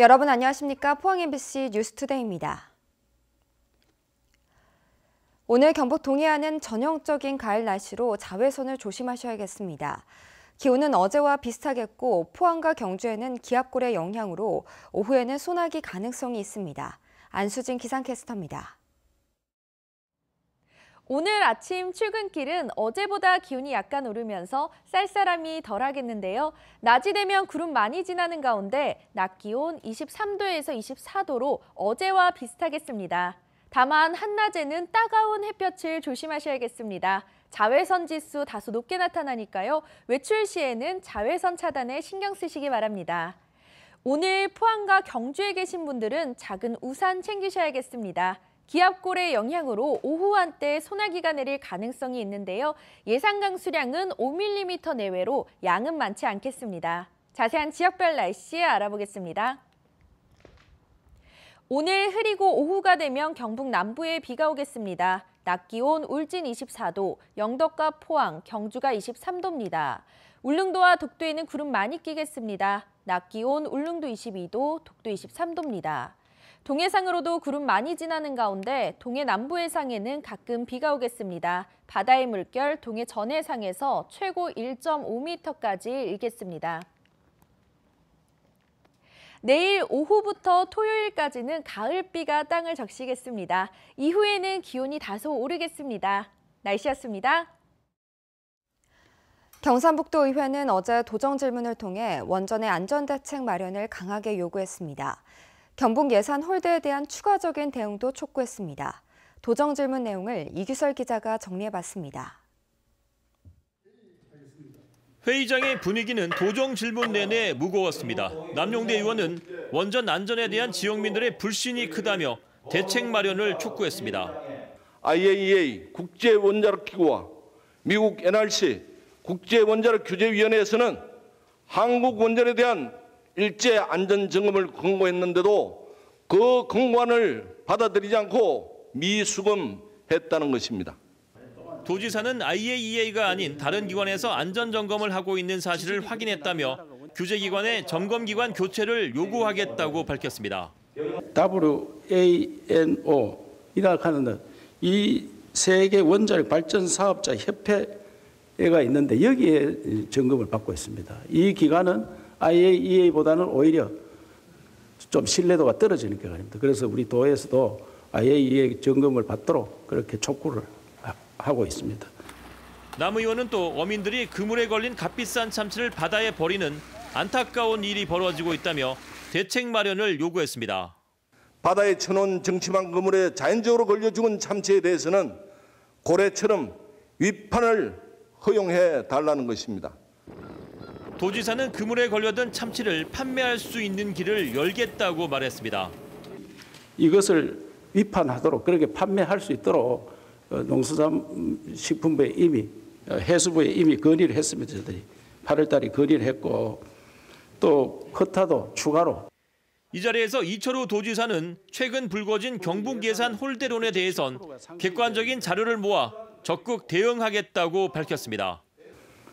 여러분 안녕하십니까? 포항 MBC 뉴스투데이입니다. 오늘 경북 동해안은 전형적인 가을 날씨로 자외선을 조심하셔야겠습니다. 기온은 어제와 비슷하겠고 포항과 경주에는 기압골의 영향으로 오후에는 소나기 가능성이 있습니다. 안수진 기상캐스터입니다. 오늘 아침 출근길은 어제보다 기온이 약간 오르면서 쌀쌀함이 덜하겠는데요. 낮이 되면 구름 많이 지나는 가운데 낮 기온 23도에서 24도로 어제와 비슷하겠습니다. 다만 한낮에는 따가운 햇볕을 조심하셔야겠습니다. 자외선 지수 다소 높게 나타나니까요. 외출 시에는 자외선 차단에 신경 쓰시기 바랍니다. 오늘 포항과 경주에 계신 분들은 작은 우산 챙기셔야겠습니다. 기압골의 영향으로 오후 한때 소나기가 내릴 가능성이 있는데요. 예상 강수량은 5mm 내외로 양은 많지 않겠습니다. 자세한 지역별 날씨 알아보겠습니다. 오늘 흐리고 오후가 되면 경북 남부에 비가 오겠습니다. 낮 기온 울진 24도, 영덕과 포항, 경주가 23도입니다. 울릉도와 독도에는 구름 많이 끼겠습니다. 낮 기온 울릉도 22도, 독도 23도입니다. 동해상으로도 구름 많이 지나는 가운데 동해 남부 해상에는 가끔 비가 오겠습니다. 바다의 물결 동해 전 해상에서 최고 1.5m까지 일겠습니다. 내일 오후부터 토요일까지는 가을비가 땅을 적시겠습니다. 이후에는 기온이 다소 오르겠습니다. 날씨였습니다. 경상북도 의회는 어제 도정 질문을 통해 원전의 안전대책 마련을 강하게 요구했습니다. 경북 예산 홀대에 대한 추가적인 대응도 촉구했습니다. 도정 질문 내용을 이규설 기자가 정리해봤습니다. 회의장의 분위기는 도정 질문 내내 무거웠습니다. 남용대 의원은 원전 안전에 대한 지역민들의 불신이 크다며 대책 마련을 촉구했습니다. IAEA 국제 원자력 기구와 미국 NRC 국제 원자력 규제위원회에서는 한국 원전에 대한 일제 안전 점검을 권고했는데도 그 권고안을 받아들이지 않고 미수검했다는 것입니다. 도지사는 IAEA가 아닌 다른 기관에서 안전 점검을 하고 있는 사실을 확인했다며 규제기관의 점검기관 교체를 요구하겠다고 밝혔습니다. WANO 이라 하는 이 세계 원자력 발전 사업자 협회가 있는데 여기에 점검을 받고 있습니다. 이 기관은 IAEA보다는 오히려 좀 신뢰도가 떨어지는 기관입니다. 그래서 우리 도에서도 IAEA 점검을 받도록 그렇게 촉구를 하고 있습니다. 남 의원은 또 어민들이 그물에 걸린 값비싼 참치를 바다에 버리는 안타까운 일이 벌어지고 있다며 대책 마련을 요구했습니다. 바다에 쳐놓은 정치만 그물에 자연적으로 걸려 죽은 참치에 대해서는 고래처럼 위판을 허용해 달라는 것입니다. 도지사는 그물에 걸려든 참치를 판매할 수 있는 길을 열겠다고 말했습니다. 이것을 위판하도록 그렇게 판매할 수 있도록 어, 농수산식품부에 이미 어, 해수부에 이미 건의를 했습니다. 저들이 8월 달에 건의를 했고 또 커타도 추가로 이 자리에서 이철우 도지사는 최근 불거진 경북 예산 홀대론에 대해선 객관적인 자료를 모아 적극 대응하겠다고 밝혔습니다.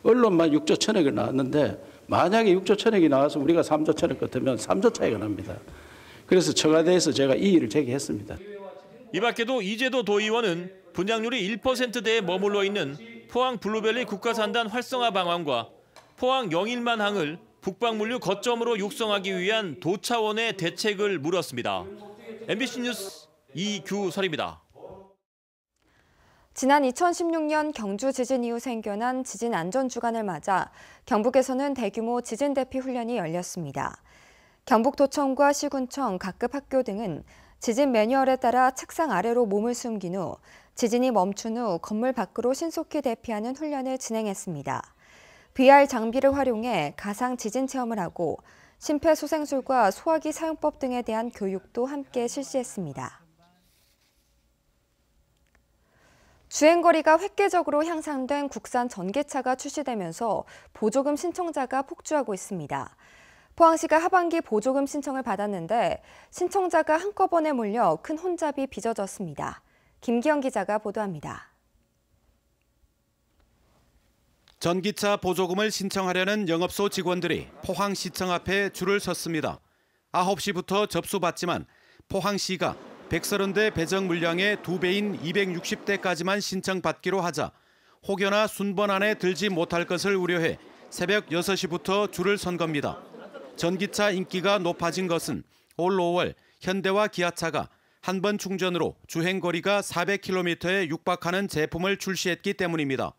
언론만 6조 천억이 나왔는데 만약에 6조 천억이 나와서 우리가 3조 천억 같으면 3조 차이가 납니다. 그래서 청와대에서 제가 이의를 제기했습니다. 이 밖에도 이재도 도의원은 분양률이 1%대에 머물러 있는 포항 블루벨리 국가산단 활성화 방안과 포항 영일만 항을 북방물류 거점으로 육성하기 위한 도차원의 대책을 물었습니다. MBC 뉴스 이규설입니다. 지난 2016년 경주 지진 이후 생겨난 지진 안전 주간을 맞아 경북에서는 대규모 지진 대피 훈련이 열렸습니다. 경북도청과 시군청, 각급 학교 등은 지진 매뉴얼에 따라 책상 아래로 몸을 숨긴 후 지진이 멈춘 후 건물 밖으로 신속히 대피하는 훈련을 진행했습니다. VR 장비를 활용해 가상 지진 체험을 하고 심폐소생술과 소화기 사용법 등에 대한 교육도 함께 실시했습니다. 주행거리가 획기적으로 향상된 국산 전기차가 출시되면서 보조금 신청자가 폭주하고 있습니다. 포항시가 하반기 보조금 신청을 받았는데 신청자가 한꺼번에 몰려 큰 혼잡이 빚어졌습니다. 김기영 기자가 보도합니다. 전기차 보조금을 신청하려는 영업소 직원들이 포항시청 앞에 줄을 섰습니다. 9시부터 접수받지만 포항시가 130대 배정 물량의 2배인 260대까지만 신청받기로 하자 혹여나 순번 안에 들지 못할 것을 우려해 새벽 6시부터 줄을 선 겁니다. 전기차 인기가 높아진 것은 올 5월 현대와 기아차가 한 번 충전으로 주행 거리가 400km에 육박하는 제품을 출시했기 때문입니다.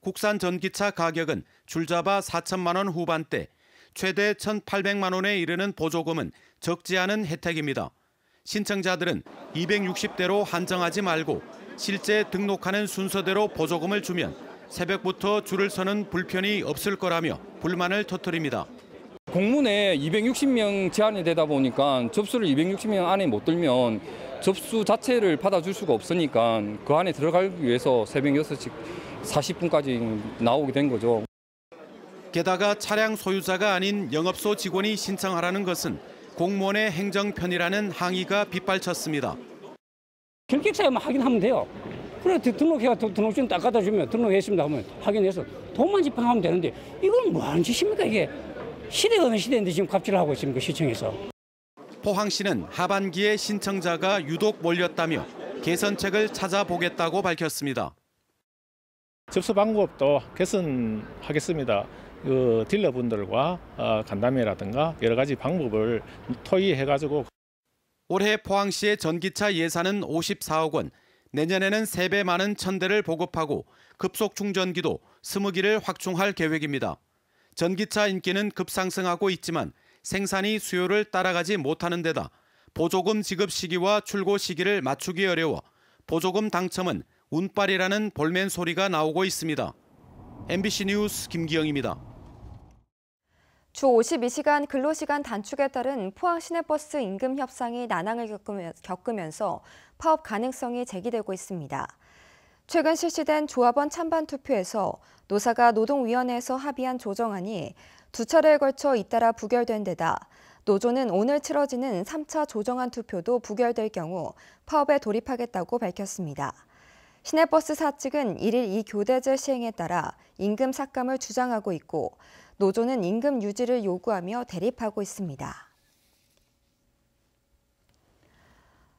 국산 전기차 가격은 줄잡아 4천만 원 후반대, 최대 1,800만 원에 이르는 보조금은 적지 않은 혜택입니다. 신청자들은 260대로 한정하지 말고 실제 등록하는 순서대로 보조금을 주면 새벽부터 줄을 서는 불편이 없을 거라며 불만을 터뜨립니다. 공문에 260명 제한이 되다 보니까 접수를 260명 안에 못 들면 접수 자체를 받아줄 수가 없으니까 그 안에 들어가기 위해서 새벽 6시 40분까지 나오게 된 거죠. 게다가 차량 소유자가 아닌 영업소 직원이 신청하라는 것은 공무원의 행정편이라는 항의가 빗발쳤습니다. 결격사에만 확인하면 돼요. 그래 등록해가 등록증 딱 갖다 주면 등록했습니다 하면 확인해서 돈만 집행하면 되는데 이건 뭐 하는 짓입니까 이게 시대가 어느 시대인데 지금 갑질을 하고 있습니까 시청에서. 포항시는 하반기에 신청자가 유독 몰렸다며 개선책을 찾아보겠다고 밝혔습니다. 접수 방법도 개선하겠습니다. 그 딜러분들과 어, 간담회라든가 여러 가지 방법을 토의해가지고 올해 포항시의 전기차 예산은 54억 원, 내년에는 3배 많은 1000대를 보급하고 급속 충전기도 20기를 확충할 계획입니다. 전기차 인기는 급상승하고 있지만 생산이 수요를 따라가지 못하는 데다 보조금 지급 시기와 출고 시기를 맞추기 어려워 보조금 당첨은 운빨이라는 볼멘 소리가 나오고 있습니다. MBC 뉴스 김기영입니다. 주 52시간 근로시간 단축에 따른 포항 시내버스 임금 협상이 난항을 겪으면서 파업 가능성이 제기되고 있습니다. 최근 실시된 조합원 찬반 투표에서 노사가 노동위원회에서 합의한 조정안이 두 차례에 걸쳐 잇따라 부결된 데다 노조는 오늘 치러지는 3차 조정안 투표도 부결될 경우 파업에 돌입하겠다고 밝혔습니다. 시내버스 사 측은 1일 이 교대제 시행에 따라 임금 삭감을 주장하고 있고 노조는 임금 유지를 요구하며 대립하고 있습니다.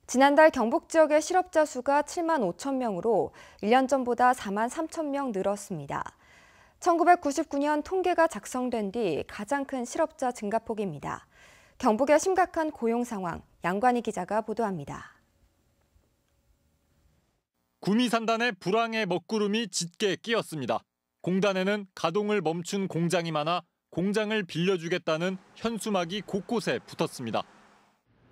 지난달 경북 지역의 실업자 수가 7만 5천 명으로 1년 전보다 4만 3천 명 늘었습니다. 1999년 통계가 작성된 뒤 가장 큰 실업자 증가폭입니다. 경북의 심각한 고용 상황, 양관희 기자가 보도합니다. 구미산단의 불황의 먹구름이 짙게 끼었습니다. 공단에는 가동을 멈춘 공장이 많아 공장을 빌려주겠다는 현수막이 곳곳에 붙었습니다.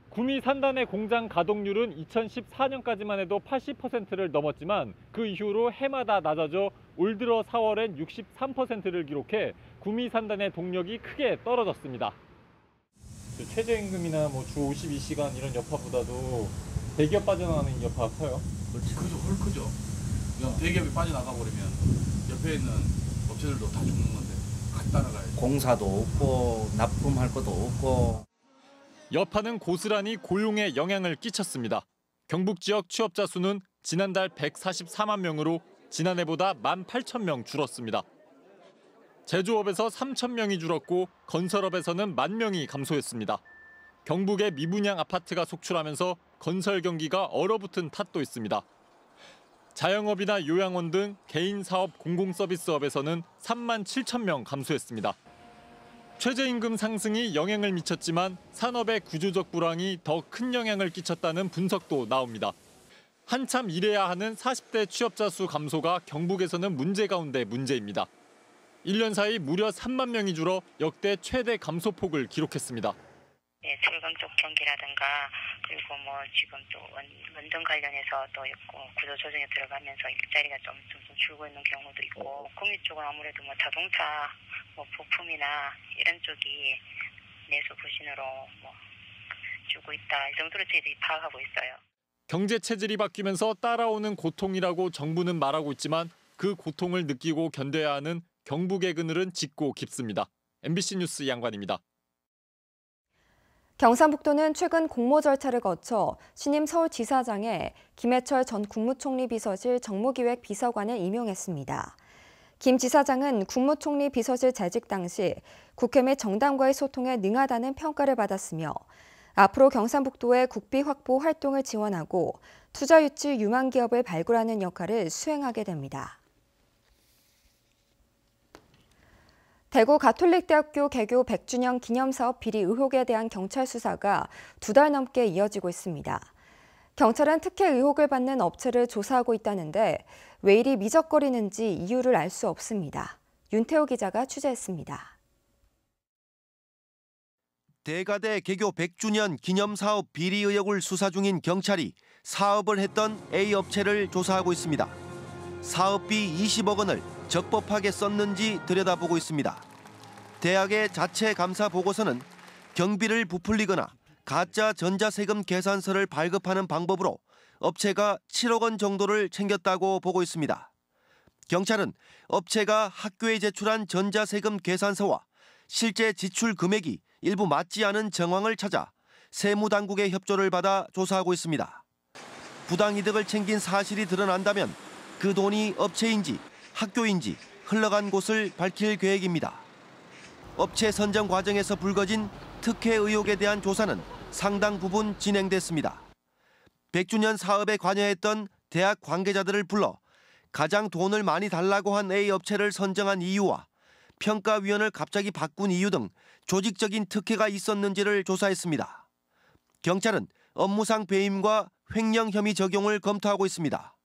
구미 산단의 공장 가동률은 2014년까지만 해도 80%를 넘었지만 그 이후로 해마다 낮아져 올 들어 4월엔 63%를 기록해 구미 산단의 동력이 크게 떨어졌습니다. 그 최저임금이나 뭐 주 52시간 이런 여파보다도 대기업 빠져나가는 여파가 커요. 크죠, 훨 크죠. 대기업이 빠져나가 버리면 옆에 있는 업체들도 다 죽는 건데 같이 따라가야지. 공사도 없고 납품할 것도 없고 여파는 고스란히 고용에 영향을 끼쳤습니다. 경북 지역 취업자 수는 지난달 144만 명으로 지난해보다 1만 8천 명 줄었습니다. 제조업에서 3천 명이 줄었고 건설업에서는 만 명이 감소했습니다. 경북의 미분양 아파트가 속출하면서 건설 경기가 얼어붙은 탓도 있습니다. 자영업이나 요양원 등 개인 사업 공공 서비스업에서는 3만 7천 명 감소했습니다. 최저임금 상승이 영향을 미쳤지만 산업의 구조적 불황이 더 큰 영향을 끼쳤다는 분석도 나옵니다. 한참 일해야 하는 40대 취업자 수 감소가 경북에서는 문제 가운데 문제입니다. 1년 사이 무려 3만 명이 줄어 역대 최대 감소폭을 기록했습니다. 예, 출근 쪽 경기라든가 그리고 뭐 지금 또 원, 원전 관련해서 또 있고 구조 조정에 들어가면서 일자리가 좀, 좀, 좀 줄고 있는 경우도 있고 국민 쪽은 아무래도 뭐 자동차 뭐 부품이나 이런 쪽이 내수 부신으로 뭐 주고 있다 이 정도로 저희들이 파악하고 있어요. 경제 체질이 바뀌면서 따라오는 고통이라고 정부는 말하고 있지만 그 고통을 느끼고 견뎌야 하는 경북의 그늘은 짙고 깊습니다. MBC 뉴스 양관입니다. 경상북도는 최근 공모 절차를 거쳐 신임 서울지사장에 김해철 전 국무총리 비서실 정무기획 비서관을 임용했습니다. 김 지사장은 국무총리 비서실 재직 당시 국회 및 정당과의 소통에 능하다는 평가를 받았으며 앞으로 경상북도의 국비 확보 활동을 지원하고 투자 유치 유망 기업을 발굴하는 역할을 수행하게 됩니다. 대구 가톨릭대학교 개교 100주년 기념사업 비리 의혹에 대한 경찰 수사가 두 달 넘게 이어지고 있습니다. 경찰은 특혜 의혹을 받는 업체를 조사하고 있다는데 왜 이리 미적거리는지 이유를 알 수 없습니다. 윤태호 기자가 취재했습니다. 대가대 개교 100주년 기념사업 비리 의혹을 수사 중인 경찰이 사업을 했던 A 업체를 조사하고 있습니다. 사업비 20억 원을 적법하게 썼는지 들여다보고 있습니다. 대학의 자체 감사 보고서는 경비를 부풀리거나 가짜 전자세금 계산서를 발급하는 방법으로 업체가 7억 원 정도를 챙겼다고 보고 있습니다. 경찰은 업체가 학교에 제출한 전자세금 계산서와 실제 지출 금액이 일부 맞지 않은 정황을 찾아 세무당국의 협조를 받아 조사하고 있습니다. 부당 이득을 챙긴 사실이 드러난다면 그 돈이 업체인지 학교인지 흘러간 곳을 밝힐 계획입니다. 업체 선정 과정에서 불거진 특혜 의혹에 대한 조사는 상당 부분 진행됐습니다. 100주년 사업에 관여했던 대학 관계자들을 불러 가장 돈을 많이 달라고 한 A 업체를 선정한 이유와 평가위원을 갑자기 바꾼 이유 등 조직적인 특혜가 있었는지를 조사했습니다. 경찰은 업무상 배임과 횡령 혐의 적용을 검토하고 있습니다.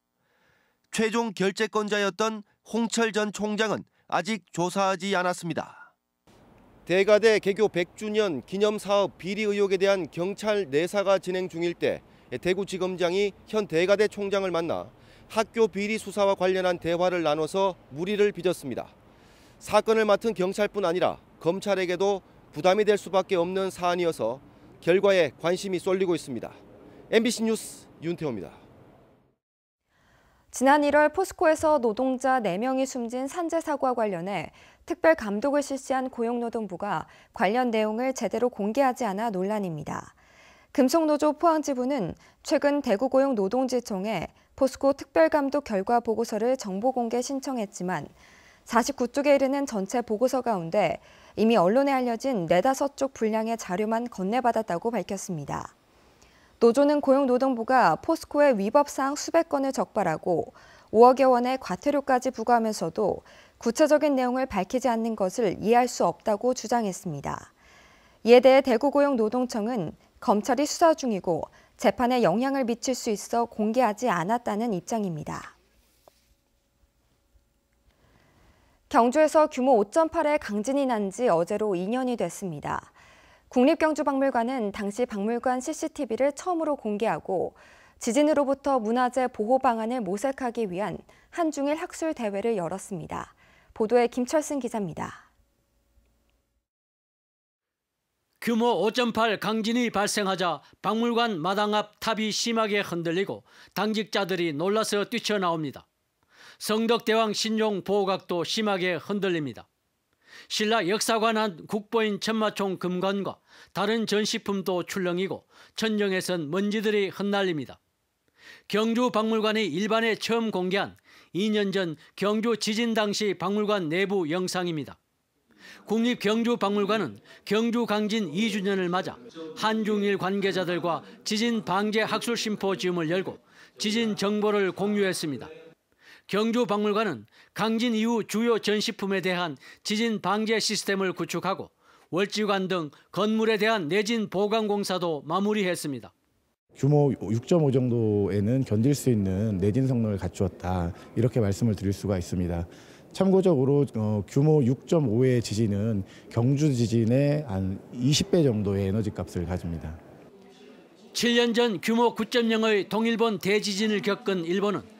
최종 결재권자였던 홍철 전 총장은 아직 조사하지 않았습니다. 대가대 개교 100주년 기념사업 비리 의혹에 대한 경찰 내사가 진행 중일 때 대구지검장이 현 대가대 총장을 만나 학교 비리 수사와 관련한 대화를 나눠서 물의를 빚었습니다. 사건을 맡은 경찰뿐 아니라 검찰에게도 부담이 될 수밖에 없는 사안이어서 결과에 관심이 쏠리고 있습니다. MBC 뉴스 윤태호입니다. 지난 1월 포스코에서 노동자 4명이 숨진 산재 사고와 관련해 특별 감독을 실시한 고용노동부가 관련 내용을 제대로 공개하지 않아 논란입니다. 금속노조 포항지부는 최근 대구고용 노동지청에 포스코 특별감독 결과 보고서를 정보 공개 신청했지만 49쪽에 이르는 전체 보고서 가운데 이미 언론에 알려진 4, 5쪽 분량의 자료만 건네받았다고 밝혔습니다. 노조는 고용노동부가 포스코의 위법 사항 수백 건을 적발하고 5억여 원의 과태료까지 부과하면서도 구체적인 내용을 밝히지 않는 것을 이해할 수 없다고 주장했습니다. 이에 대해 대구고용노동청은 검찰이 수사 중이고 재판에 영향을 미칠 수 있어 공개하지 않았다는 입장입니다. 경주에서 규모 5.8의 강진이 난 지 어제로 2년이 됐습니다. 국립경주박물관은 당시 박물관 CCTV를 처음으로 공개하고 지진으로부터 문화재 보호 방안을 모색하기 위한 한중일 학술 대회를 열었습니다. 보도에 김철승 기자입니다. 규모 5.8 강진이 발생하자 박물관 마당 앞 탑이 심하게 흔들리고 당직자들이 놀라서 뛰쳐나옵니다. 성덕대왕 신용 보호각도 심하게 흔들립니다. 신라 역사관 안 국보인 천마총 금관과 다른 전시품도 출렁이고 천정에선 먼지들이 흩날립니다. 경주 박물관이 일반에 처음 공개한 2년 전 경주 지진 당시 박물관 내부 영상입니다. 국립경주박물관은 경주 강진 2주년을 맞아 한중일 관계자들과 지진 방재 학술 심포지움을 열고 지진 정보를 공유했습니다. 경주박물관은 강진 이후 주요 전시품에 대한 지진 방재 시스템을 구축하고 월지관 등 건물에 대한 내진 보강 공사도 마무리했습니다. 규모 6.5 정도에는 견딜 수 있는 내진 성능을 갖추었다 이렇게 말씀을 드릴 수가 있습니다. 참고적으로 어, 규모 6.5의 지진은 경주 지진의 한 20배 정도의 에너지 값을 가집니다. 7년 전 규모 9.0의 동일본 대지진을 겪은 일본은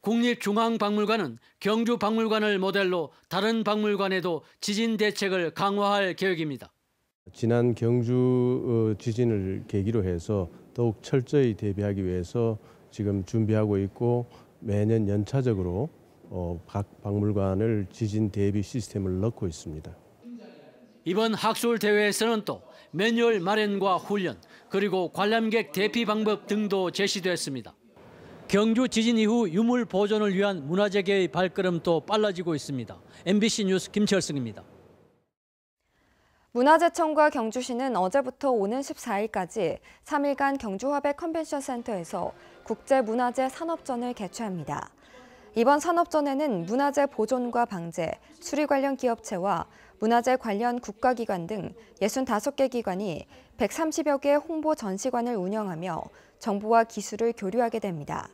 국립중앙박물관은 경주박물관을 모델로 다른 박물관에도 지진 대책을 강화할 계획입니다. 지난 경주 어, 지진을 계기로 해서 더욱 철저히 대비하기 위해서 지금 준비하고 있고 매년 연차적으로 어, 각 박물관을 지진 대비 시스템을 넣고 있습니다. 이번 학술 대회에서는 또 매뉴얼 마련과 훈련 그리고 관람객 대피 방법 등도 제시됐습니다. 경주 지진 이후 유물 보존을 위한 문화재계의 발걸음도 빨라지고 있습니다. MBC 뉴스 김철승입니다. 문화재청과 경주시는 어제부터 오는 14일까지 3일간 경주화백 컨벤션 센터에서 국제문화재 산업전을 개최합니다. 이번 산업전에는 문화재 보존과 방제, 수리 관련 기업체와 문화재 관련 국가기관 등 65개 기관이 130여 개 홍보 전시관을 운영하며 정보와 기술을 교류하게 됩니다.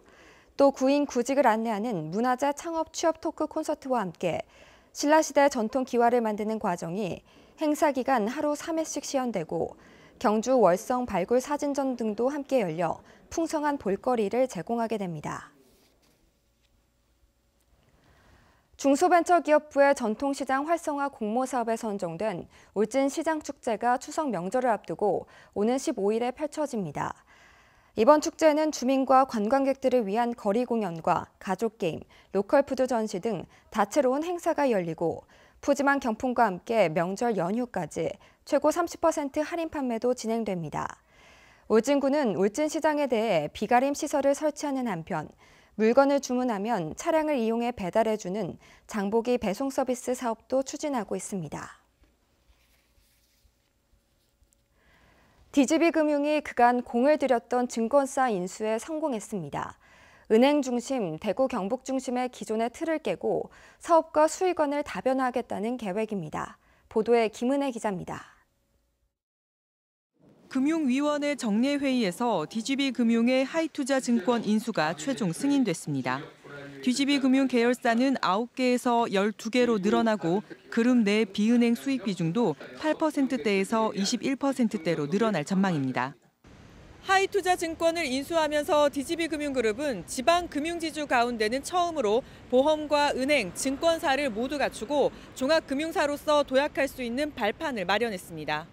또 구인 구직을 안내하는 문화재 창업 취업 토크 콘서트와 함께 신라시대 전통 기와를 만드는 과정이 행사 기간 하루 3회씩 시연되고 경주 월성 발굴 사진전 등도 함께 열려 풍성한 볼거리를 제공하게 됩니다. 중소벤처기업부의 전통시장 활성화 공모 사업에 선정된 울진 시장축제가 추석 명절을 앞두고 오는 15일에 펼쳐집니다. 이번 축제는 주민과 관광객들을 위한 거리 공연과 가족 게임, 로컬 푸드 전시 등 다채로운 행사가 열리고 푸짐한 경품과 함께 명절 연휴까지 최고 30% 할인 판매도 진행됩니다. 울진군은 울진시장에 대해 비가림 시설을 설치하는 한편 물건을 주문하면 차량을 이용해 배달해주는 장보기 배송 서비스 사업도 추진하고 있습니다. DGB 금융이 그간 공을 들였던 증권사 인수에 성공했습니다. 은행 중심, 대구 경북 중심의 기존의 틀을 깨고 사업과 수익원을 다변화하겠다는 계획입니다. 보도에 김은혜 기자입니다. 금융위원회 정례회의에서 DGB금융의 하이투자증권 인수가 최종 승인됐습니다. DGB금융 계열사는 9개에서 12개로 늘어나고 그룹 내 비은행 수익 비중도 8%대에서 21%대로 늘어날 전망입니다. 하이투자증권을 인수하면서 DGB금융그룹은 지방 금융지주 가운데는 처음으로 보험과 은행, 증권사를 모두 갖추고 종합금융사로서 도약할 수 있는 발판을 마련했습니다.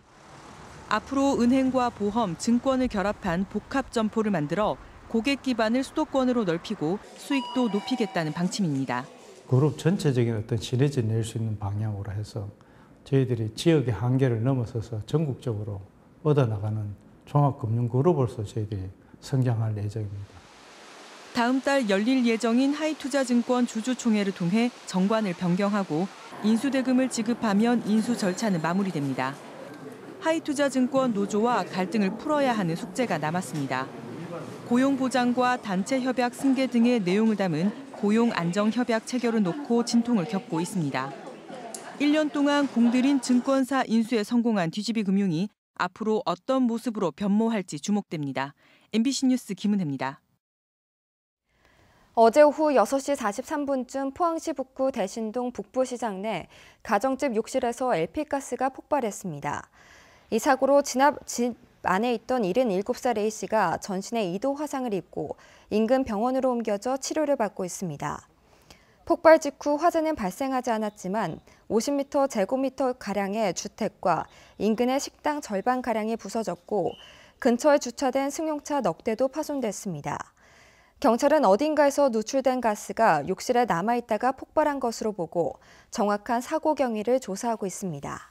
앞으로 은행과 보험, 증권을 결합한 복합 점포를 만들어 고객 기반을 수도권으로 넓히고 수익도 높이겠다는 방침입니다. 그룹 전체적인 어떤 시너지 낼 수 있는 방향으로 해서 저희들이 지역의 한계를 넘어서서 전국적으로 얻어나가는 종합금융그룹으로서 저희들이 성장할 예정입니다. 다음 달 열릴 예정인 하이투자증권 주주총회를 통해 정관을 변경하고 인수대금을 지급하면 인수 절차는 마무리됩니다. 하이투자증권 노조와 갈등을 풀어야 하는 숙제가 남았습니다. 고용 보장과 단체 협약 승계 등의 내용을 담은 고용 안정 협약 체결을 놓고 진통을 겪고 있습니다. 1년 동안 공들인 증권사 인수에 성공한 DGB금융이 앞으로 어떤 모습으로 변모할지 주목됩니다. MBC 뉴스 김은혜입니다. 어제 오후 6시 43분쯤 포항시 북구 대신동 북부시장 내 가정집 욕실에서 LP가스가 폭발했습니다. 이 사고로 진압, 집 안에 있던 77살 A씨가 전신에 2도 화상을 입고 인근 병원으로 옮겨져 치료를 받고 있습니다. 폭발 직후 화재는 발생하지 않았지만 50m 제곱미터 가량의 주택과 인근의 식당 절반 가량이 부서졌고 근처에 주차된 승용차 넉 대도 파손됐습니다. 경찰은 어딘가에서 누출된 가스가 욕실에 남아있다가 폭발한 것으로 보고 정확한 사고 경위를 조사하고 있습니다.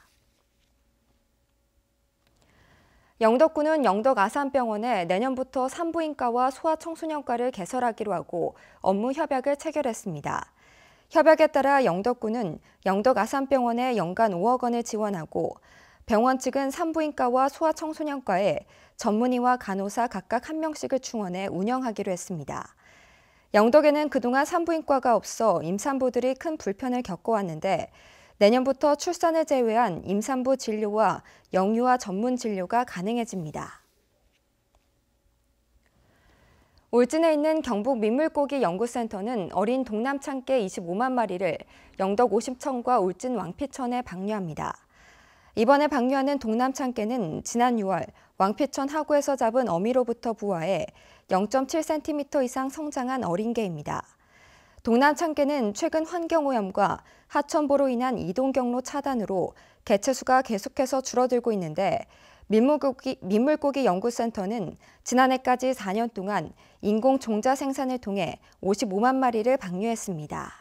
영덕군은 영덕 아산병원에 내년부터 산부인과와 소아청소년과를 개설하기로 하고 업무 협약을 체결했습니다. 협약에 따라 영덕군은 영덕 아산병원에 연간 5억 원을 지원하고 병원 측은 산부인과와 소아청소년과에 전문의와 간호사 각각 한 명씩을 충원해 운영하기로 했습니다. 영덕에는 그동안 산부인과가 없어 임산부들이 큰 불편을 겪어왔는데 내년부터 출산을 제외한 임산부 진료와 영유아 전문 진료가 가능해집니다. 울진에 있는 경북 민물고기 연구센터는 어린 동남창깨 25만 마리를 영덕 50천과 울진 왕피천에 방류합니다. 이번에 방류하는 동남창깨는 지난 6월 왕피천 하구에서 잡은 어미로부터 부화해 0.7cm 이상 성장한 어린 개입니다. 동남 참깨는 최근 환경오염과 하천보로 인한 이동 경로 차단으로 개체수가 계속해서 줄어들고 있는데 민물고기, 민물고기 연구센터는 지난해까지 4년 동안 인공 종자 생산을 통해 55만 마리를 방류했습니다.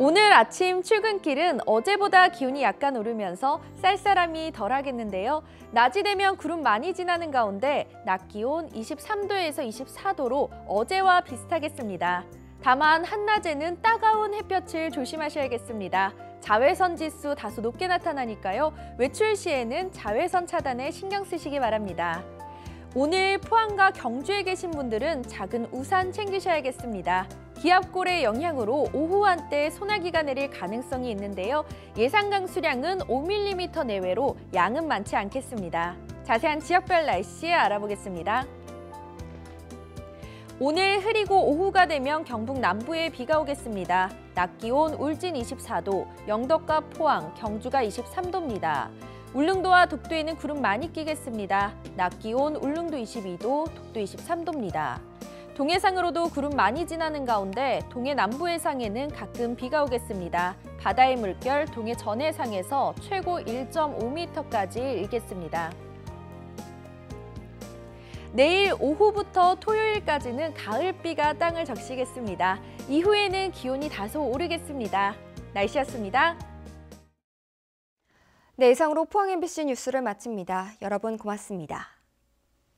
오늘 아침 출근길은 어제보다 기온이 약간 오르면서 쌀쌀함이 덜하겠는데요. 낮이 되면 구름 많이 지나는 가운데 낮 기온 23도에서 24도로 어제와 비슷하겠습니다. 다만 한낮에는 따가운 햇볕을 조심하셔야겠습니다. 자외선 지수 다소 높게 나타나니까요. 외출 시에는 자외선 차단에 신경 쓰시기 바랍니다. 오늘 포항과 경주에 계신 분들은 작은 우산 챙기셔야겠습니다. 기압골의 영향으로 오후 한때 소나기가 내릴 가능성이 있는데요. 예상 강수량은 5mm 내외로 양은 많지 않겠습니다. 자세한 지역별 날씨 알아보겠습니다. 오늘 흐리고 오후가 되면 경북 남부에 비가 오겠습니다. 낮 기온 울진 24도, 영덕과 포항, 경주가 23도입니다. 울릉도와 독도에는 구름 많이 끼겠습니다. 낮 기온 울릉도 22도, 독도 23도입니다. 동해상으로도 구름 많이 지나는 가운데 동해 남부 해상에는 가끔 비가 오겠습니다. 바다의 물결 동해 전해상에서 최고 1.5m까지 일겠습니다. 내일 오후부터 토요일까지는 가을비가 땅을 적시겠습니다. 이후에는 기온이 다소 오르겠습니다. 날씨였습니다. 네, 이상으로 포항 MBC 뉴스를 마칩니다. 여러분 고맙습니다.